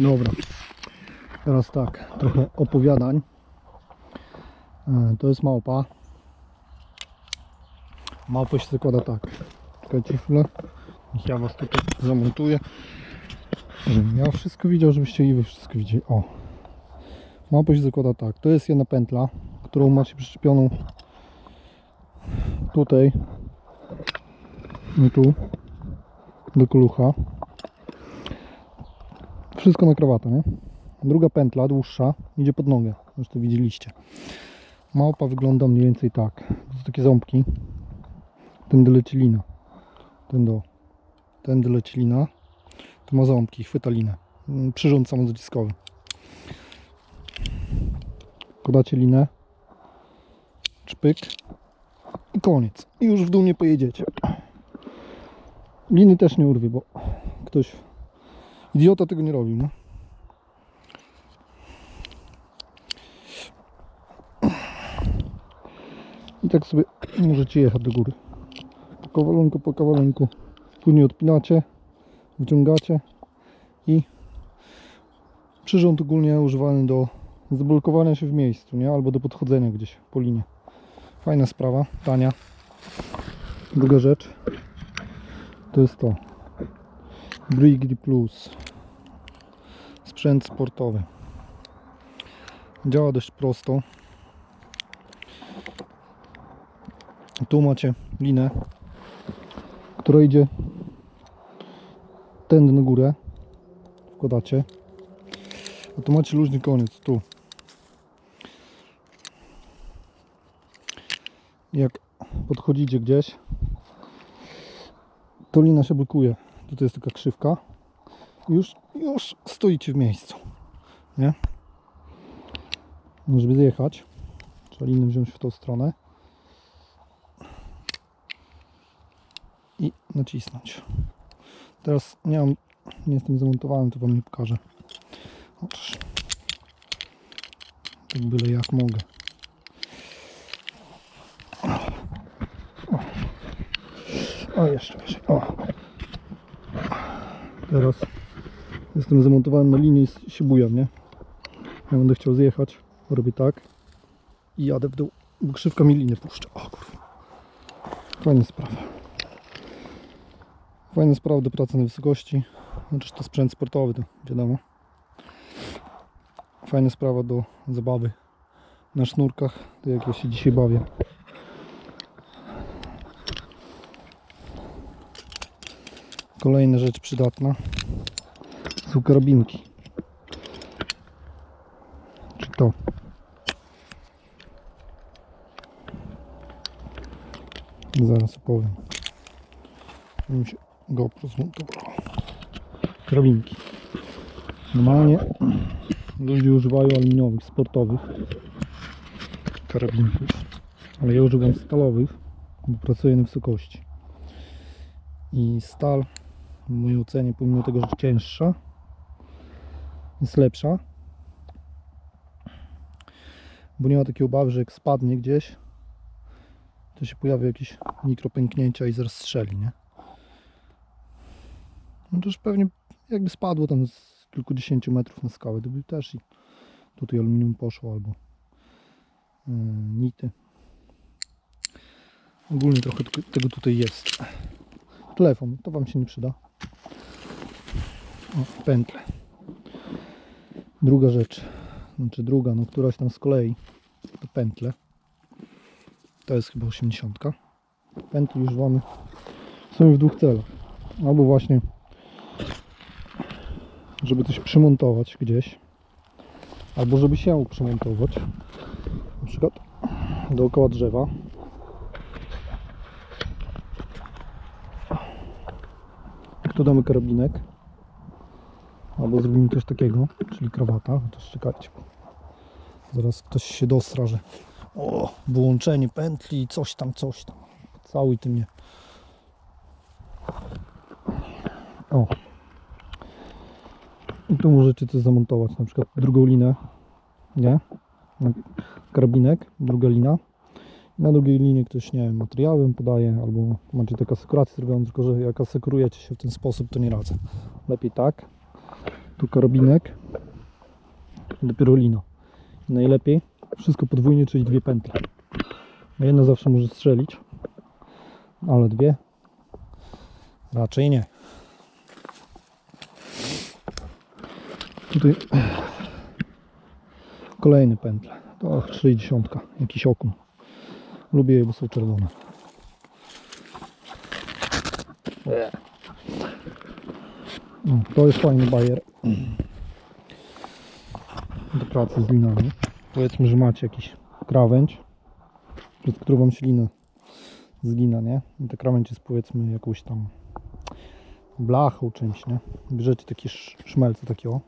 Dobra. Teraz tak, trochę opowiadań. E, To jest małpa. Małpę się zakłada tak. Czekajcie chwilę. Ja was tutaj zamontuję. Żebym ja wszystko widział, żebyście i wy wszystko widzieli. O. Małpę się zakłada tak. To jest jedna pętla, którą macie przyczepioną tutaj i tu do kolucha. Wszystko na krawatę, nie? Druga pętla, dłuższa, idzie pod nogę. To widzieliście. Małpa wygląda mniej więcej tak. To są takie ząbki. Tędy leci lina. Do. Tędy leci lina. Tu ma ząbki, chwyta linę. Mm, Przyrząd samozaciskowy. Podacie linę. Czpyk. I koniec. I już w dół nie pojedziecie. Liny też nie urwie, bo ktoś idiota tego nie robił, no. I tak sobie możecie jechać do góry. Po po kawaleńku. Później odpinacie, wyciągacie i przyrząd ogólnie używany do zablokowania się w miejscu, nie? Albo do podchodzenia gdzieś po linie. Fajna sprawa, tania. Druga rzecz to jest to. Brigdy Plus. Sprzęt sportowy. Działa dość prosto. Tu macie linę, która idzie tędy na górę. Wkładacie. A tu macie luźny koniec, tu. Jak podchodzicie gdzieś, to lina się blokuje. Tutaj jest taka krzywka. Już, już stoicie w miejscu. Nie? No, Żeby zjechać, trzeba linę wziąć w tą stronę. I nacisnąć. Teraz nie mam, nie jestem zamontowany, to wam nie pokażę. Otóż. Tak byle jak mogę. O, jeszcze wyżej. O. Teraz jestem zamontowany na linii się bujam, nie? Ja będę chciał zjechać, robię tak i jadę w dół, bo krzywka mi linię puszcza. O kurwa. Fajna sprawa. Fajna sprawa do pracy na wysokości. Znaczy to sprzęt sportowy, to wiadomo. Fajna sprawa do zabawy na sznurkach, tak jak ja się dzisiaj bawię. Kolejna rzecz przydatna są karabinki. Czy to? Zaraz opowiem. Mi się GoPro zmontowało. Karabinki. Normalnie ludzie używają aluminiowych, sportowych karabinków. Ale ja używam stalowych, bo pracuję na wysokości. I stal w mojej ocenie, pomimo tego, że cięższa, jest lepsza. Bo nie ma takiej obawy, że jak spadnie gdzieś, to się pojawi jakieś mikropęknięcia i zaraz nie? No już pewnie jakby spadło tam z kilkudziesięciu metrów na skałę, to by też i tutaj aluminium poszło albo yy, nity. Ogólnie trochę tego tutaj jest. Telefon, to Wam się nie przyda. O, pętle. Druga rzecz, znaczy druga, no któraś tam z kolei, to pętle. To jest chyba 80. Pętli używamy są w dwóch celach. Albo właśnie, żeby coś przymontować gdzieś, albo żeby się przymontować. Na przykład dookoła drzewa. Tu damy karabinek, albo zrobimy coś takiego, czyli krawata, chociaż czekajcie, zaraz ktoś się dostra, że o, wyłączenie pętli, coś tam, coś tam. Cały ty mnie. O. I tu możecie coś zamontować, na przykład drugą linę, nie? Karabinek, druga lina. Na drugiej linii ktoś, nie wiem, materiałem podaje, albo macie taką asekurację zrobioną, tylko że jak asekurujecie się w ten sposób, to nie radzę. Lepiej tak. Tu karabinek. Dopiero lina. Najlepiej wszystko podwójnie, czyli dwie pętle. Bo Jedna zawsze może strzelić, ale dwie raczej nie. Tutaj kolejne pętle. To 60, jakiś okun. Lubię je, bo są czerwone. No, to jest fajny bajer do pracy z linami. Powiedzmy, że macie jakiś krawędź, przez którą wam się lina zgina, nie? I ta krawędź jest powiedzmy jakąś tam blachą czymś, nie? Bierzecie takie sz- szmelce takiego.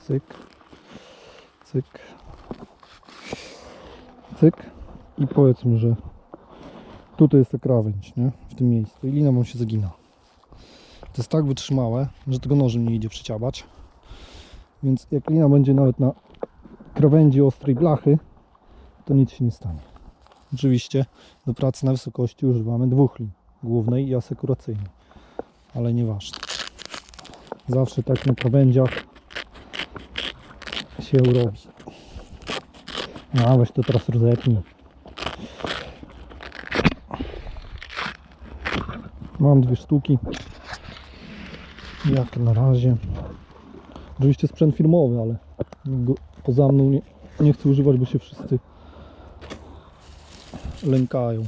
Cyk. Cyk. Cyk. I powiedzmy, że tutaj jest ta krawędź, nie? W tym miejscu. I lina wam się zagina. To jest tak wytrzymałe, że tego nożem nie idzie przeciabać. Więc jak lina będzie nawet na krawędzi ostrej blachy, to nic się nie stanie. Oczywiście do pracy na wysokości używamy dwóch lin, głównej i asekuracyjnej, ale nieważne. Zawsze tak na krawędziach się robi. A weź to teraz rozetnij. Mam dwie sztuki. Jak na razie. Oczywiście sprzęt firmowy, ale go poza mną nie, nie chcę używać, bo się wszyscy lękają.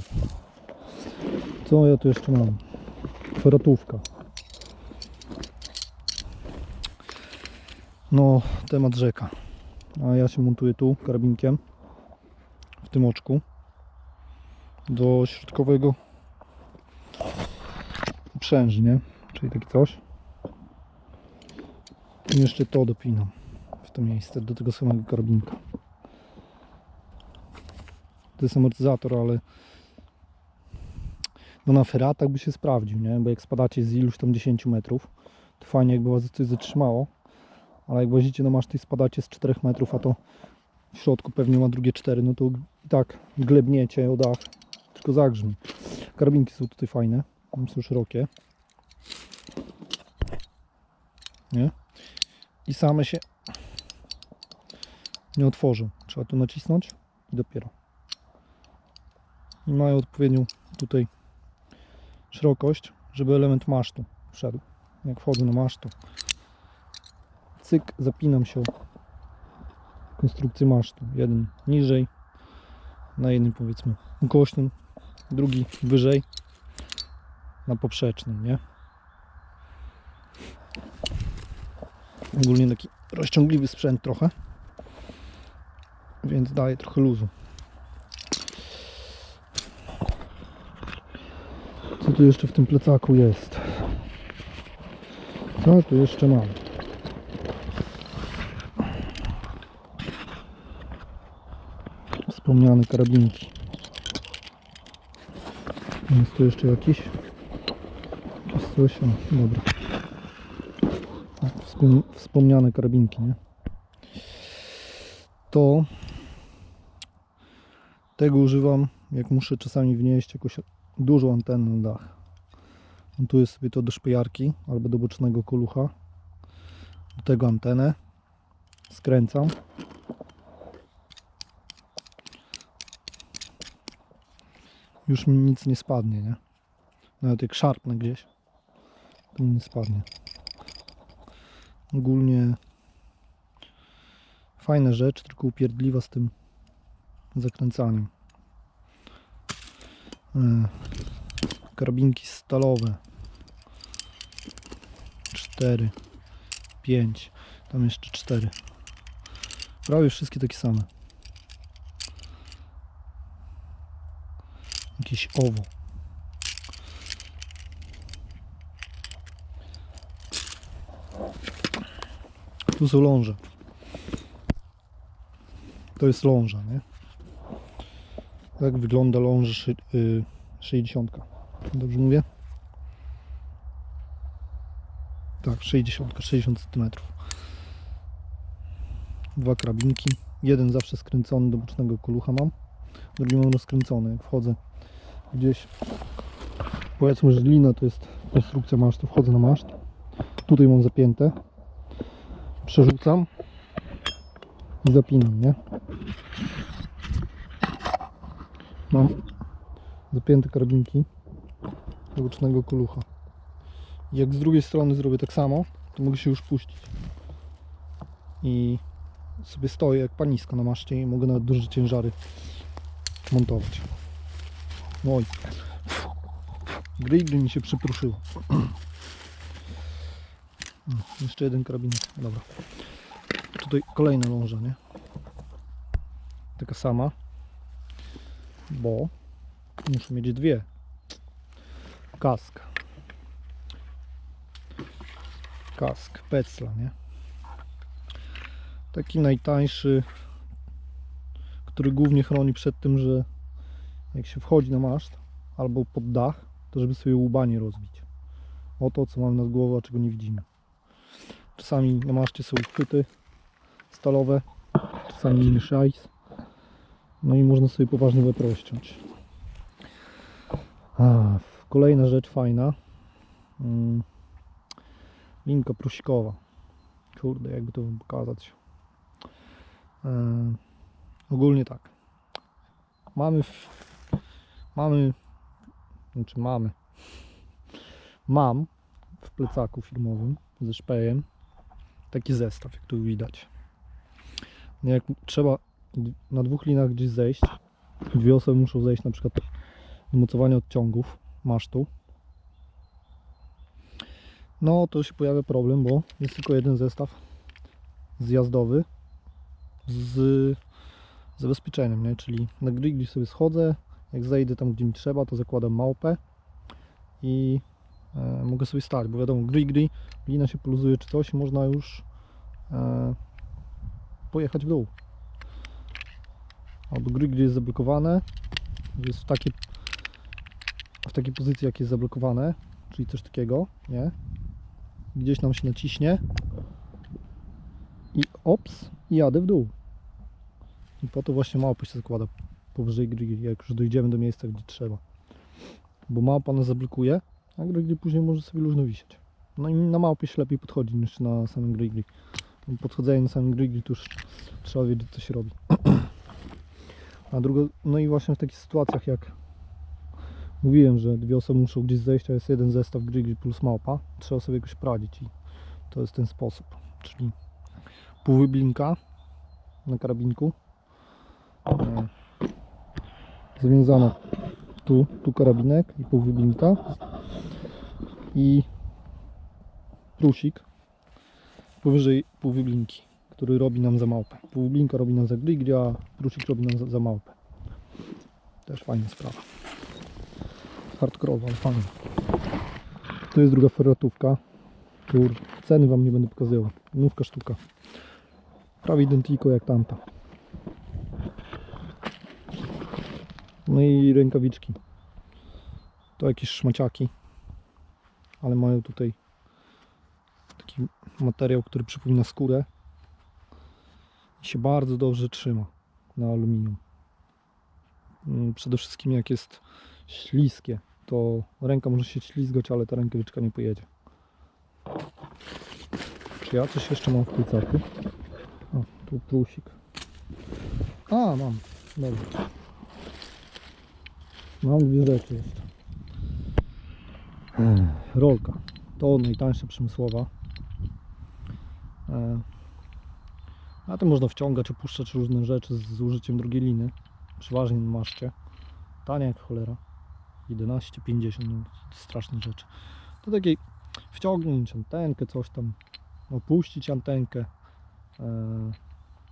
Co ja tu jeszcze mam? Feratówka. No, temat rzeka. A ja się montuję tu karabinkiem w tym oczku do środkowego przęży, nie? Czyli takie coś. I jeszcze to dopinam w to miejsce, do tego samego karabinka. To jest amortyzator, ale no na feratach by się sprawdził, nie? Bo jak spadacie z iluś tam 10 metrów, to fajnie jakby was coś zatrzymało, ale jak włazicie na maszty i spadacie z 4 metrów, a to w środku pewnie ma drugie 4, no to i tak glebniecie o dach, tylko zagrzmi. Karabinki są tutaj fajne, one są szerokie. Nie? I same się nie otworzą. Trzeba tu nacisnąć i dopiero. I mają odpowiednią tutaj szerokość, żeby element masztu wszedł. Jak wchodzę na masztu, cyk, zapinam się w konstrukcję masztu. Jeden niżej, na jednym powiedzmy ukośnym, drugi wyżej, na poprzecznym, nie? Ogólnie taki rozciągliwy sprzęt trochę, więc daje trochę luzu. Co tu jeszcze w tym plecaku jest? Co tu jeszcze mam? Wspomniane karabinki. Jest tu jeszcze jakiś? Coś? Dobra. Wspom- wspomniane karabinki, nie? To tego używam, jak muszę czasami wnieść jakąś dużą antenę na dach. Montuję sobie to do szpejarki albo do bocznego kolucha. Do tego antenę. Skręcam. Już mi nic nie spadnie, nie? Nawet jak szarpnę gdzieś, to nie spadnie. Ogólnie fajna rzecz, tylko upierdliwa z tym zakręcaniem. E, Karabinki stalowe. 4, 5, tam jeszcze 4. Prawie wszystkie takie same. Jakieś owo. Tu są ląże. To jest ląża, nie? Tak wygląda szy, y, 60. Dobrze mówię? Tak, 60, 60 cm. Dwa karabinki. Jeden zawsze skręcony do bocznego kolucha mam. Drugi mam rozkręcony. Jak wchodzę gdzieś powiedzmy, że lina to jest konstrukcja masztu, wchodzę na maszt, tutaj mam zapięte, przerzucam i zapinam, nie? Mam zapięte karabinki do bocznego kolucha. Jak z drugiej strony zrobię tak samo, to mogę się już puścić. I sobie stoję jak panisko na maszcie i mogę nawet duże ciężary montować. Oj. Gry mi się przypruszyło. Mm, Jeszcze jeden karabinek. Dobra. Tutaj kolejna ląża, nie? Taka sama. Bo muszę mieć dwie. Kask. Kask Pecla, nie? Taki najtańszy, który głównie chroni przed tym, że jak się wchodzi na maszt albo pod dach, to żeby sobie łba nie rozbić. O to, co mamy nad głową, a czego nie widzimy. Czasami maszcie są uchwyty stalowe, czasami inny szajs. No i można sobie poważny łeb rozciąć. A, kolejna rzecz fajna. Mm, linka prusikowa. Kurde, jakby to pokazać. E, ogólnie tak. Mamy w, mamy znaczy mamy mam w plecaku firmowym ze szpejem taki zestaw, jak tu widać. Jak trzeba na dwóch linach gdzieś zejść, dwie osoby muszą zejść na przykład do mocowania odciągów masztu, no to się pojawia problem, bo jest tylko jeden zestaw zjazdowy z zabezpieczeniem, nie? czyli na grigli sobie schodzę, jak zejdę tam gdzie mi trzeba, to zakładam małpę i e, mogę sobie stać, bo wiadomo, grigli, lina się poluzuje czy coś, można już e, pojechać w dół. Albo grigli jest zablokowane, jest w takiej, w takiej pozycji jak jest zablokowane, czyli coś takiego, nie? Gdzieś nam się naciśnie i ops, i jadę w dół. I po to właśnie małpę się zakłada powyżej grigli, jak już dojdziemy do miejsca, gdzie trzeba. Bo małpa nas zablokuje, a grigli później może sobie luźno wisieć. No i na małpie się lepiej podchodzi niż na samym grigli. Podchodzenie na samym grigli to już trzeba wiedzieć co się robi. A drugo, no i właśnie w takich sytuacjach jak mówiłem, że dwie osoby muszą gdzieś zejść, a jest jeden zestaw grigli plus małpa, trzeba sobie jakoś poradzić i to jest ten sposób. Czyli półwyblinka na karabinku. E, Związano tu, tu karabinek i półwyblinka i plusik powyżej półwyblinki, który robi nam za małpę. Półwyblinka robi nam za grigli, a plusik robi nam za, za małpę. Też fajna sprawa. Hardkorowa, ale fajna. To jest druga ferratówka. Kur, ceny wam nie będę pokazywał. Nówka sztuka. Prawie identyko jak tamta. No i rękawiczki. To jakieś szmaciaki. Ale mają tutaj taki materiał, który przypomina skórę. I się bardzo dobrze trzyma na aluminium. Mm, Przede wszystkim jak jest śliskie, to ręka może się ślizgać, ale ta rękawiczka nie pojedzie. Czy ja coś jeszcze mam w plecaku? O, tu plusik. A, mam. Dobra. Mam dwie rzeczy jeszcze. Rolka. To najtańsza przemysłowa. E, Na tym można wciągać, opuszczać różne rzeczy z, z użyciem drugiej liny. Przeważnie na maszcie. Tania jak cholera. 11,50 no, straszne rzeczy. To takiej wciągnąć antenkę, coś tam, opuścić antenkę. E,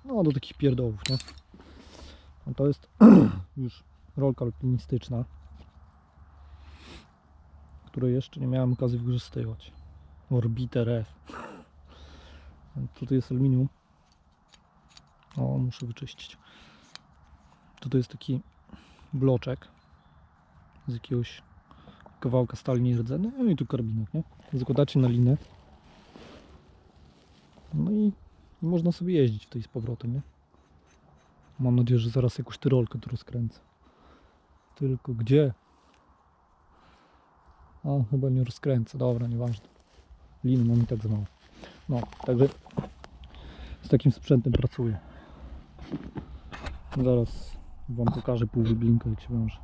No do takich pierdołów, nie? No to jest już rolka alpinistyczna, której jeszcze nie miałem okazji wykorzystywać. Orbiter F. Tutaj jest aluminium. O, muszę wyczyścić. Tutaj jest taki bloczek z jakiegoś kawałka stali nierdzennej. No i tu karbinek, nie? Zakładacie na linę. No i można sobie jeździć w tej z powrotem, nie? Mam nadzieję, że zaraz jakąś tyrolkę tu rozkręcę. Tylko gdzie? A, chyba nie rozkręcę, dobra, nieważne. Liny mam i tak za mało. No, także z takim sprzętem pracuję. Zaraz Wam pokażę pół wyblinka jak się wiąże.